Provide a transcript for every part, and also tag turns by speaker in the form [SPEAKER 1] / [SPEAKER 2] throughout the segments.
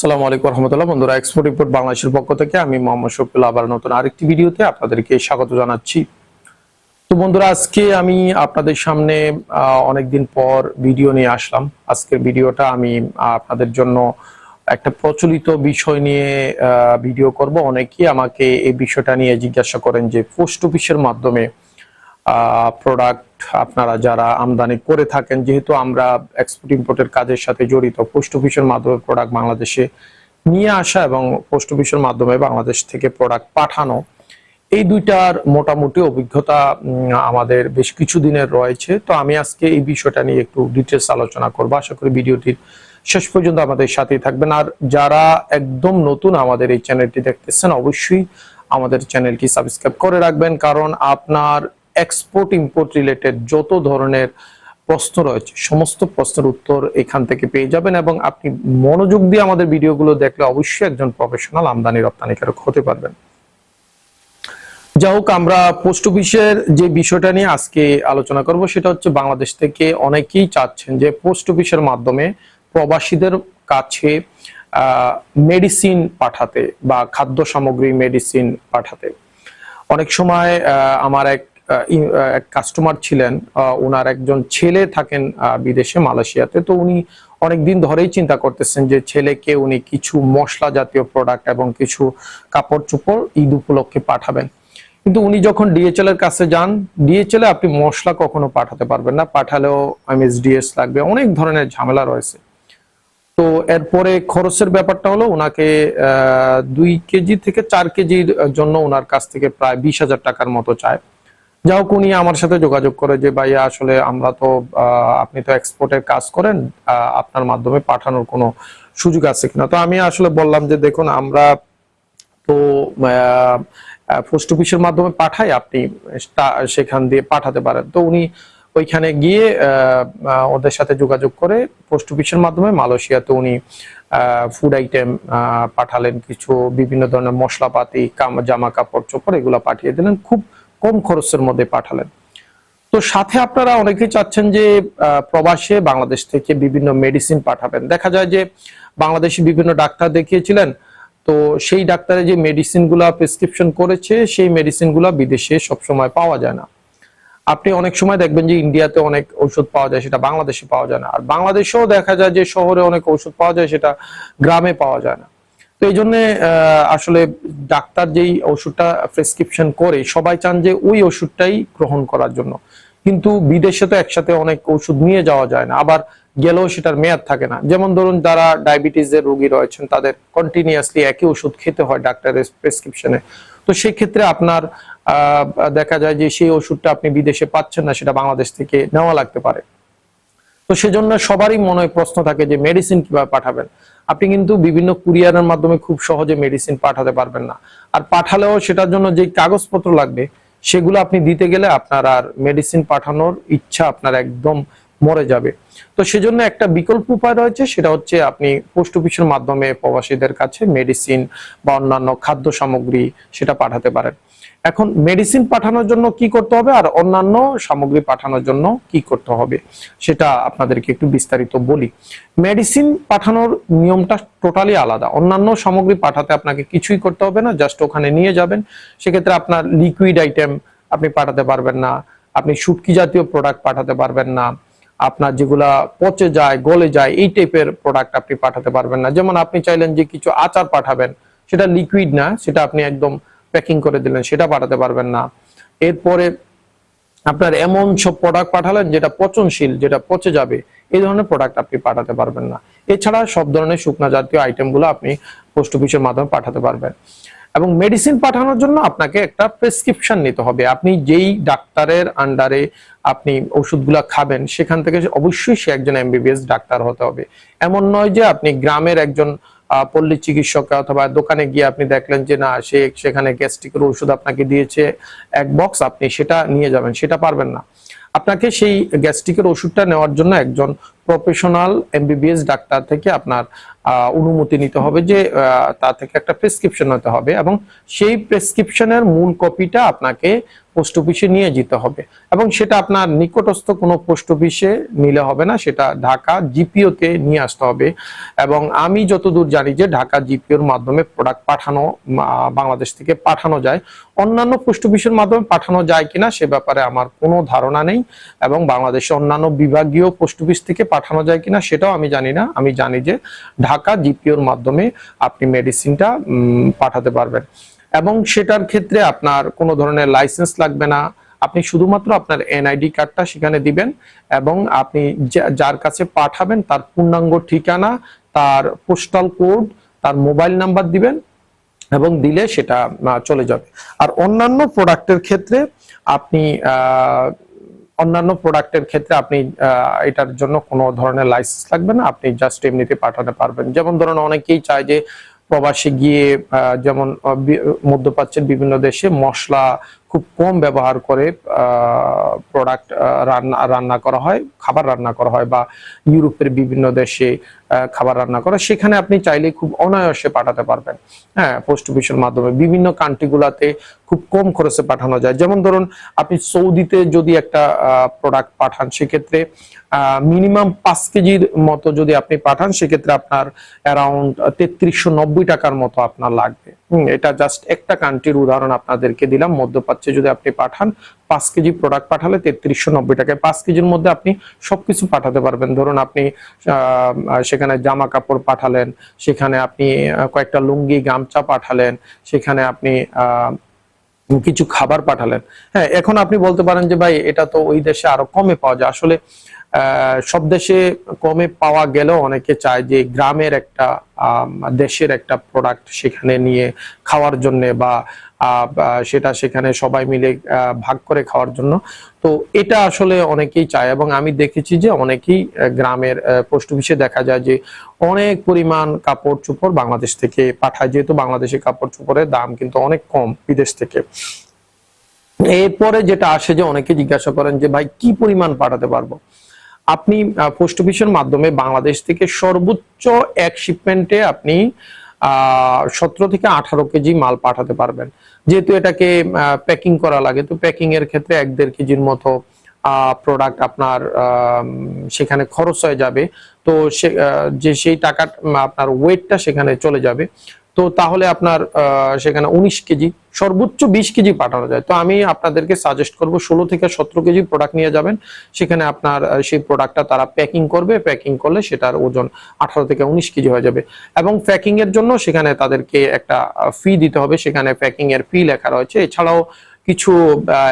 [SPEAKER 1] আসসালামু আলাইকুম রহমতুল্লাহ। বন্ধুরা এক্সপোর্ট রিপোর্ট বাংলাদেশের পক্ষ থেকে আমি মোহাম্মদ শফিল আবার নতুন আরেকটি ভিডিওতে আপনাদেরকে স্বাগত জানাচ্ছি। তো বন্ধুরা, আজকে আমি আপনাদের সামনে অনেকদিন পর ভিডিও নিয়ে আসলাম। আজকের ভিডিওটা আমি আপনাদের জন্য একটা প্রচলিত বিষয় নিয়ে ভিডিও করব। অনেকেই আমাকে এই বিষয়টা নিয়ে জিজ্ঞাসা করেন যে, পোস্ট অফিসের মাধ্যমে প্রোডাক্ট আপনারা যারা আমদানি করে থাকেন, যেহেতু আমরা এক্সপোর্ট ইম্পোর্টের কাজের সাথে জড়িত পোস্ট অফিসের মাধ্যমে প্রোডাক্ট বাংলাদেশে নিয়ে আসা এবং পোস্ট অফিসের মাধ্যমে বাংলাদেশ থেকে প্রোডাক্ট পাঠানো, এই দুইটার মোটামুটি অভিজ্ঞতা আমাদের বেশ কিছু দিনের রয়েছে। তো আমি আজকে এই বিষয়টা নিয়ে একটু ডিটেলস আলোচনা করব। আশা করি ভিডিওটির শেষ পর্যন্ত আমাদের সাথেই থাকবেন। আর যারা একদম নতুন আমাদের এই চ্যানেলটি দেখতেছেন, অবশ্যই আমাদের চ্যানেলটি সাবস্ক্রাইব করে রাখবেন। কারণ আপনার এক্সপোর্ট ইম্পোর্ট রিলেটেড যত ধরনের প্রশ্ন রয়েছে, সমস্ত প্রশ্নের উত্তর এখান থেকে পেয়ে যাবেন এবং আপনি মনোযোগ দিয়ে আমাদের ভিডিওগুলো দেখলে অবশ্যই একজন প্রফেশনাল আমদানি রপ্তানিকারক হতে পারবেন। যা হোক আমরা পোস্ট অফিসের যে বিষয়টা নিয়ে আজকে আলোচনা করব সেটা হচ্ছে বাংলাদেশ থেকে অনেকেই চাচ্ছেন যে পোস্ট অফিসের মাধ্যমে প্রবাসীদের কাছে মেডিসিন পাঠাতে বা খাদ্য সামগ্রী মেডিসিন পাঠাতে। অনেক সময় আমার এক এক কাস্টমার ছিলেন ওনার একজন ছেলে থাকেন বিদেশে, মালয়েশিয়াতে। তো উনি অনেকদিন ধরেই চিন্তা করতেছেন যে ছেলেকে উনি কিছু মশলা জাতীয় প্রোডাক্ট এবং কিছু কাপড় চোপড় ঈদ উপলক্ষে পাঠাবেন। কিন্তু উনি যখন ডিএচএল এর কাছে যান ডিএচএল এ আপনি মশলা কখনো পাঠাতে পারবেন না। পাঠালেও এমএসডিএস লাগবে, অনেক ধরনের ঝামেলা রয়েছে। তো এরপরে খরচের ব্যাপারটা হলো ওনাকে দুই কেজি থেকে চার কেজির জন্য ওনার কাছ থেকে প্রায় বিশ হাজার টাকার মতো চায়। যা হোক, উনি আমার সাথে যোগাযোগ করে যে, ভাইয়া, আসলে আমরা তো আপনি তো এক্সপোর্টের কাজ করেন আপনার মাধ্যমে পাঠানোর কোনো সুযোগ আছে কিনা? তো আমি আসলে বললাম যে, দেখুন, আমরা তো পোস্ট অফিসের মাধ্যমে পাঠাই, আপনি সেখান দিয়ে পাঠাতে পারেন। তো উনি ওইখানে গিয়ে ওদের সাথে যোগাযোগ করে পোস্ট অফিসের মাধ্যমে মালয়েশিয়াতে উনি ফুড আইটেম পাঠালেন, কিছু বিভিন্ন ধরনের মশলাপাতি জামা কাপড় চোপড়, এগুলো পাঠিয়ে দিলেন। খুব কম খরচের মধ্যে পাঠালেন। তো সাথে আপনারা অনেকেই চাচ্ছেন যে প্রবাসে বাংলাদেশ থেকে বিভিন্ন মেডিসিন পাঠাবেন। দেখা যায় যে, বাংলাদেশে বিভিন্ন ডাক্তার দেখিয়েছিলেন, তো সেই ডাক্তারে যে মেডিসিনগুলা প্রেসক্রিপশন করেছে, সেই মেডিসিনগুলা বিদেশে সবসময় পাওয়া যায় না। আপনি অনেক সময় দেখবেন যে ইন্ডিয়াতে অনেক ওষুধ পাওয়া যায়, সেটা বাংলাদেশে পাওয়া যায় না। আর বাংলাদেশেও দেখা যায় যে, শহরে অনেক ওষুধ পাওয়া যায়, সেটা গ্রামে পাওয়া যায় না। তো এই জন্য আসলে ডাক্তার যেই ওষুধটা প্রেসক্রিপশন করে, সবাই চান যে ওই ওষুধটাই গ্রহণ করার জন্য। কিন্তু বিদেশে তো একসাথে অনেক ওষুধ নিয়ে যাওয়া যায় না। আবার গেলেও সেটার মেয়াদ থাকে না। যেমন ধরুন, যারা ডায়াবেটিসের রোগী রয়েছেন, তাদের কন্টিনিউয়াসলি একই ওষুধ খেতে হয় ডাক্তারের প্রেসক্রিপশনে। তো সেই ক্ষেত্রে আপনার দেখা যায় যে সেই ওষুধটা আপনি বিদেশে পাচ্ছেন না, সেটা বাংলাদেশ থেকে নেওয়া লাগতে পারে। তো সেজন্য সবারই মনে প্রশ্ন থাকে যে মেডিসিন কীভাবে পাঠাবেন? আপনি কিন্তু বিভিন্ন কুরিয়ারের মাধ্যমে খুব সহজে মেডিসিন পাঠাতে পারবেন না। আর পাঠালেও সেটার জন্য যে কাগজপত্র লাগবে, সেগুলো আপনি দিতে গেলে আপনার আর মেডিসিন পাঠানোর ইচ্ছা আপনার একদম মরে যাবে। তো সেজন্য একটা বিকল্প উপায় রয়েছে, সেটা হচ্ছে আপনি পোস্ট অফিসের মাধ্যমে প্রবাসীদের কাছে মেডিসিন বা অন্যান্য খাদ্য সামগ্রী সেটা পাঠাতে পারেন। এখন মেডিসিন পাঠানোর জন্য কি করতে হবে আর অন্যান্য সামগ্রী পাঠানোর জন্য কি করতে হবে সেটা আপনাদেরকে একটু বিস্তারিত বলি। মেডিসিন পাঠানোর নিয়মটা টোটালি আলাদা। অন্যান্য সামগ্রী পাঠাতে আপনাকে কিছুই করতে হবে না জাস্ট ওখানে নিয়ে যাবেন। সেক্ষেত্রে আপনার লিকুইড আইটেম আপনি পাঠাতে পারবেন না, আপনি শুটকি জাতীয় প্রোডাক্ট পাঠাতে পারবেন না, আপনার যেগুলা পচে যায়, গলে যায়, এই টাইপের প্রোডাক্ট আপনি পাঠাতে পারবেন না। যেমন আপনি চাইলেন যে কিছু আচার পাঠাবেন, সেটা লিকুইড না, সেটা আপনি একদম প্যাকিং করে দিলেন, সেটা পাঠাতে পারবেন না। এরপরে আপনার এমন সব প্রোডাক্ট পাঠালেন যেটা পচনশীল, যেটা পচে যাবে, এই ধরনের প্রোডাক্ট আপনি পাঠাতে পারবেন না। এছাড়া সব ধরনের শুকনা জাতীয় আইটেমগুলো আপনি পোস্ট অফিসের মাধ্যমে পাঠাতে পারবেন। এবং মেডিসিন পাঠানোর জন্য আপনাকে একটা প্রেসক্রিপশন নিতে হবে। আপনি যেই ডাক্তারের আন্ডারে আপনি ওষুধগুলা খাবেন, সেখান থেকে অবশ্যই সে একজন এমবিবিএস ডাক্তার হতে হবে। এমন নয় যে আপনি গ্রামের একজন পল্লী চিকিৎসক অথবা দোকানে গিয়ে আপনি দেখলেন যে না, সে সেখানে গ্যাস্ট্রিকের ওষুধ আপনাকে দিয়েছে, এক বক্স আপনি সেটা নিয়ে যাবেন, সেটা পারবেন না। আপনাকে সেই গ্যাস্ট্রিকের ওষুধটা নেওয়ার জন্য একজন প্রফেশনাল এমবিবিএস ডাক্তার থেকে আপনার অনুমতি নিতে হবে যে তা থেকে একটা প্রেসক্রিপশন হতে হবে এবং সেই প্রেসক্রিপশনের মূল কপিটা আপনাকে পোস্ট অফিসে নিয়ে যেতে হবে এবং সেটা আপনার নিকটস্থ কোনো পোস্ট অফিসে নিলে হবে না, সেটা ঢাকা জিপিওতে নিয়ে আসতে হবে এবং আমি যতদূর জানি যে ঢাকা জিপিওর মাধ্যমে প্রোডাক্ট পাঠানো বাংলাদেশ থেকে পাঠানো যায়। অন্যান্য পোস্ট অফিসের মাধ্যমে পাঠানো যায় কিনা সে ব্যাপারে আমার কোনো ধারণা নেই এবং বাংলাদেশে অন্যান্য বিভাগীয় পোস্ট অফিস থেকে পাঠানো যায় কিনা সেটাও আমি জানি না। আমি জানি যে ঢাকা জিপিওর মাধ্যমে আপনি মেডিসিনটা পাঠাতে পারবেন। এবং সেটার ক্ষেত্রে আপনার কোনো ধরনের লাইসেন্স লাগবে না। আপনি শুধুমাত্র আপনার এনআইডি কার্ডটা সেখানে দিবেন এবং আপনি যার কাছে পাঠাবেন তার পূর্ণাঙ্গ ঠিকানা, তার পোস্টাল কোড তার মোবাইল নাম্বার দিবেন এবং দিলে সেটা চলে যাবে। আর অন্যান্য প্রোডাক্টের ক্ষেত্রে আপনি অন্যান্য প্রোডাক্টের ক্ষেত্রে আপনি এটার জন্য কোনো ধরনের লাইসেন্স লাগবে না। আপনি জাস্ট এমনিতে পাঠাতে পারবেন। যেমন ধরুন অনেকেই চায় যে প্রবাসে গিয়ে যেমন মধ্যপ্রাচ্যের বিভিন্ন দেশে মশলা খুব কম ব্যবহার করে প্রোডাক্ট রান্না রান্না করা হয়, খাবার রান্না করা হয় বা ইউরোপের বিভিন্ন দেশে খাবার রান্না করা, সেখানে আপনি চাইলে খুব অনায়াসে পাঠাতে পারবেন। হ্যাঁ পোস্ট অফিসের মাধ্যমে বিভিন্ন কান্ট্রিগুলাতে খুব কম খরচে পাঠানো যায়। যেমন ধরুন, আপনি সৌদিতে যদি একটা প্রোডাক্ট পাঠান, সেক্ষেত্রে মিনিমাম পাঁচ কেজির মতো যদি আপনি পাঠান, সেক্ষেত্রে আপনার অ্যারাউন্ড তেত্রিশশো নব্বই টাকার মতো আপনার লাগবে। এটা জাস্ট একটা কান্ট্রির উদাহরণ আপনাদেরকে দিলাম। মধ্যপ্রাচ্যে যদি আপনি পাঠান, পাঁচ কেজি প্রোডাক্ট পাঠালে তেত্রিশশো নব্বই টাকায় পাঁচ কেজির মধ্যে আপনি সবকিছু পাঠাতে পারবেন। ধরুন আপনি সেখানে জামা কাপড় পাঠালেন, সেখানে আপনি কয়েকটা লুঙ্গি, গামছা পাঠালেন, সেখানে আপনি কিছু খাবার পাঠালেন। হ্যাঁ এখন আপনি বলতে পারেন যে, ভাই, এটা তো ওই দেশে আরও কমে পাওয়া যায়। আসলে সব দেশে কমে পাওয়া গেলেও অনেকে চায় যে গ্রামের একটা দেশের একটা প্রোডাক্ট সেখানে নিয়ে খাওয়ার জন্য বা সেটা সেখানে সবাই মিলে ভাগ করে খাওয়ার জন্য। তো এটা আসলে অনেকেই চায় এবং আমি দেখেছি যে অনেকেই গ্রামের পোস্ট অফিসে দেখা যায় যে অনেক পরিমাণ কাপড় চোপড় বাংলাদেশ থেকে পাঠায়। যেহেতু বাংলাদেশে কাপড় চোপড়ের দাম কিন্তু অনেক কম বিদেশ থেকে। এরপরে যেটা আসে যে অনেকে জিজ্ঞাসা করেন যে, ভাই, কি পরিমাণ পাঠাতে পারব? আপনি পোস্ট অফিসের মাধ্যমে বাংলাদেশ থেকে সর্বোচ্চ এক শিপমেন্টে আপনি সতেরো থেকে আঠারো কেজি মাল পাঠাতে পারবেন। যেহেতু এটাকে প্যাকিং করা লাগে, তো প্যাকিং এর ক্ষেত্রে এক দেড় কেজির মতো প্রোডাক্ট আপনার সেখানে খরচ হয়ে যাবে। তো সে যে সেই টাকা আপনার ওয়েটটা সেখানে চলে যাবে। তো তাহলে আপনার সেখানে উনিশ কেজি, সর্বোচ্চ বিশ কেজি পাঠানো যায়। তো আমি আপনাদেরকে সাজেস্ট করব, ষোলো থেকে সতেরো কেজি প্রোডাক্ট নিয়ে যাবেন। সেখানে আপনার সেই প্রোডাক্টটা তারা প্যাকিং করবে। প্যাকিং করলে সেটার ওজন আঠারো থেকে উনিশ কেজি হয়ে যাবে। এবং প্যাকিং এর জন্য সেখানে তাদেরকে একটা ফি দিতে হবে। সেখানে প্যাকিং এর ফি লেখা রয়েছে। এছাড়াও কিছু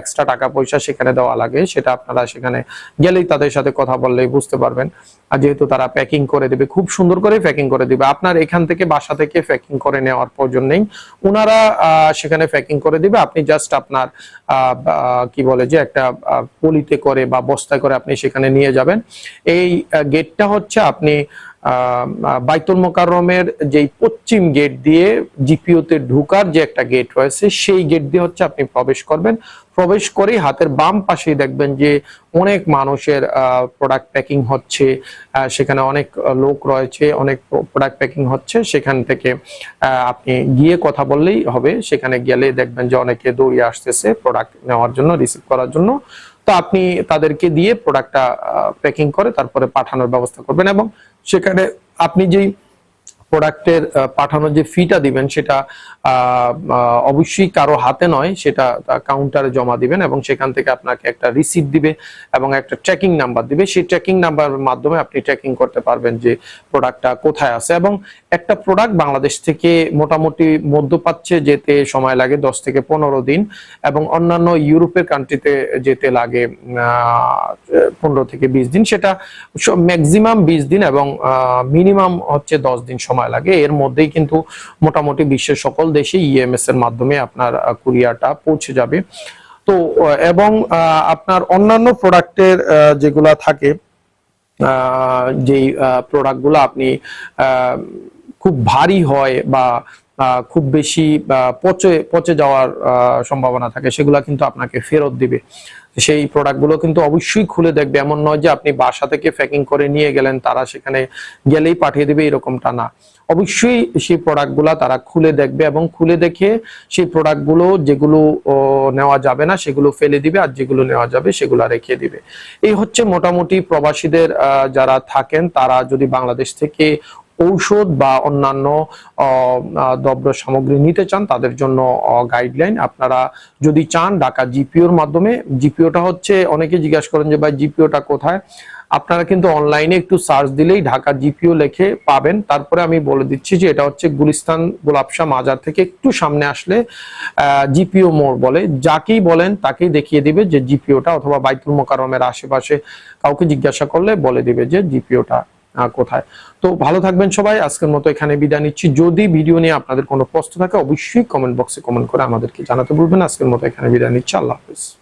[SPEAKER 1] এক্সট্রা টাকা পয়সা সেখানে দেওয়া লাগে, সেটা আপনারা সেখানে গেলেই তাদের সাথে কথা বললেই বুঝতে পারবেন। আর যেহেতু তারা প্যাকিং করে দেবে, খুব সুন্দর করে প্যাকিং করে দিবে। আপনার এখান থেকে বাসা থেকে প্যাকিং করে নেওয়ার প্রয়োজন নেই। ওনারা সেখানে প্যাকিং করে দিবে। আপনি জাস্ট আপনার কি বলে যে একটা পলিতে করে বা বস্তায় করে আপনি সেখানে নিয়ে যাবেন। এই গেটটা হচ্ছে আপনি বাইতুল মোকাররমের যেই পশ্চিম গেট দিয়ে জিপিওতে ঢুকার যে একটা গেট রয়েছে, সেই গেট দিয়ে হচ্ছে আপনি প্রবেশ করবেন। প্রবেশ করেই হাতের বাম পাশেই দেখবেন যে অনেক মানুষের প্রোডাক্ট প্যাকিং হচ্ছে। সেখানে অনেক লোক রয়েছে, অনেক প্রোডাক্ট প্যাকিং হচ্ছে। সেখান থেকে আপনি গিয়ে কথা বললেই হবে। সেখানে গেলে দেখবেন যে অনেকে দৌড়িয়ে আসতেছে প্রোডাক্ট নেওয়ার জন্য রিসিভ করার জন্য। তো আপনি তাদেরকে দিয়ে প্রোডাক্টটা প্যাকিং করে তারপরে পাঠানোর ব্যবস্থা করবেন এবং সেখানে আপনি যেই প্রোডাক্টের পাঠানোর যে ফিটা দিবেন সেটা অবশ্যই কারও হাতে নয়, সেটা কাউন্টারে জমা দিবেন এবং সেখান থেকে আপনাকে একটা রিসিপ্ট দিবে এবং একটা ট্র্যাকিং নাম্বার দিবে। সেই ট্র্যাকিং নাম্বারের মাধ্যমে আপনি ট্র্যাকিং করতে পারবেন যে প্রোডাক্টটা কোথায় আছে এবং একটা প্রোডাক্ট বাংলাদেশ থেকে মোটামুটি মধ্যপ্রাচ্যে যেতে সময় লাগে দশ থেকে পনেরো দিন এবং অন্যান্য ইউরোপের কান্ট্রিতে যেতে লাগে পনেরো থেকে বিশ দিন। সেটা ম্যাক্সিমাম বিশ দিন এবং মিনিমাম হচ্ছে দশ দিন সময় লাগে। এর মধ্যেই কিন্তু মোটামুটি বিশ্বের সকল দেশে ইএমএস এর মাধ্যমে আপনার কুরিয়ারটা পৌঁছে যাবে। তো এবং আপনার অন্যান্য প্রোডাক্টের যেগুলা থাকে যেই প্রোডাক্টগুলো আপনি খুব ভারী হয় বা খুব বেশি পচে পচে যাওয়ার সম্ভাবনা থাকে, সেগুলা কিন্তু আপনাকে ফেরত দিবে। সেই প্রোডাক্টগুলো কিন্তু অবশ্যই খুলে দেখবে। এমন নয় যে আপনি বাসা থেকে প্যাকিং করে নিয়ে গেলেন, তারা সেখানে গেলেই পাঠিয়ে দেবে, এরকমটা না। অবশ্যই সেই প্রোডাক্টগুলো তারা খুলে দেখবে এবং খুলে দেখে সেই প্রোডাক্টগুলো যেগুলো নেওয়া যাবে না, সেগুলো ফেলে দিবে আর যেগুলো নেওয়া যাবে সেগুলো রেখে দিবে। এই হচ্ছে মোটামুটি প্রবাসীদের যারা থাকেন, তারা যদি বাংলাদেশ থেকে ঔষধ বা অন্যান্য দ্রব্য সামগ্রী নিতে চান, তাদের জন্য গাইডলাইন আপনারা যদি চান ঢাকা জিপিওর মাধ্যমে, জিপিওটা হচ্ছে, অনেকে জিজ্ঞাসা করেন যে ভাই জিপিওটা কোথায়? আপনারা কিন্তু অনলাইনে একটু সার্চ দিলেই ঢাকা জিপিও লিখে পাবেন। তারপরে আমি বলে দিচ্ছি যে এটা হচ্ছে গুলিস্তান গোলাপশা মাজার থেকে একটু সামনে আসলে জিপিও মোড় বলে। যাকেই বলেন তাকেই দেখিয়ে দিবে যে জিপিওটা অথবা বাইতুল মোকারমের আশেপাশে কাউকে জিজ্ঞাসা করলে বলে দিবে যে জিপিওটা কোথায়? তো ভালো থাকবেন সবাই। আজকের মতো এখানে বিদায় নিচ্ছি। যদি ভিডিও নিয়ে আপনাদের কোনো প্রশ্ন থাকে, অবশ্যই কমেন্ট বক্সে কমেন্ট করে আমাদেরকে জানাতে বলবেন আজকের মতো এখানে বিদায় নিচ্ছি। আল্লাহ হাফিজ।